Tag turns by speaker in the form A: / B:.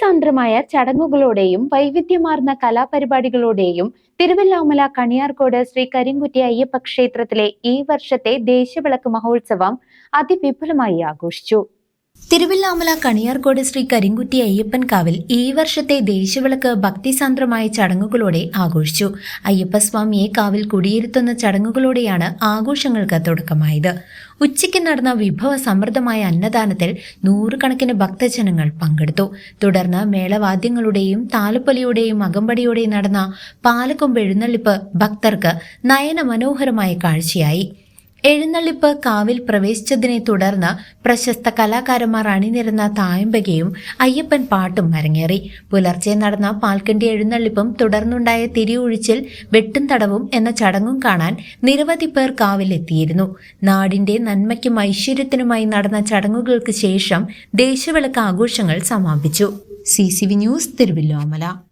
A: ഭക്തിസാന്ദ്രമായ ചടങ്ങുകളോടെയും വൈവിധ്യമാർന്ന കലാപരിപാടികളോടെയും തിരുവല്ലാമല കണിയാർകോട് ശ്രീ കരിങ്കുറ്റി അയ്യപ്പ ക്ഷേത്രത്തിലെ ഈ വർഷത്തെ ദേശവിളക്ക് മഹോത്സവം അതിവിപുലമായി ആഘോഷിച്ചു. തിരുവല്ലാമല കണിയാർകോട് ശ്രീ കരിങ്കുറ്റി അയ്യപ്പൻ കാവിൽ ഈ വർഷത്തെ ദേശവിളക്ക് ഭക്തിസാന്ദ്രമായ ചടങ്ങുകളോടെ ആഘോഷിച്ചു. അയ്യപ്പസ്വാമിയെ കാവിൽ കുടിയിരുത്തുന്ന ചടങ്ങുകളോടെയാണ് ആഘോഷങ്ങൾക്ക് തുടക്കമായത്. ഉച്ചയ്ക്ക് നടന്ന വിഭവ സമൃദ്ധമായ അന്നദാനത്തിൽ നൂറുകണക്കിന് ഭക്തജനങ്ങൾ പങ്കെടുത്തു. തുടർന്ന് മേളവാദ്യങ്ങളുടെയും താലപ്പൊലിയുടെയും അകമ്പടിയോടെയും നടന്ന പാലക്കൊമ്പ് എഴുന്നള്ളിപ്പ് ഭക്തർക്ക് നയന മനോഹരമായ കാഴ്ചയായി. എഴുന്നള്ളിപ്പ് കാവിൽ പ്രവേശിച്ചതിനെ തുടർന്ന് പ്രശസ്ത കലാകാരന്മാർ അണിനിരുന്ന തായമ്പകയും അയ്യപ്പൻ പാട്ടും അരങ്ങേറി. പുലർച്ചെ നടന്ന പാൽക്കണ്ടി എഴുന്നള്ളിപ്പും തുടർന്നുണ്ടായ തിരിയൊഴിച്ചിൽ വെട്ടും തടവും എന്ന ചടങ്ങും കാണാൻ നിരവധി പേർ കാവിലെത്തിയിരുന്നു. നാടിന്റെ നന്മയ്ക്കും ഐശ്വര്യത്തിനുമായി നടന്ന ചടങ്ങുകൾക്ക് ശേഷം ദേശവിളക്ക് ആഘോഷങ്ങൾ സമാപിച്ചു. C news Thiruvallomala.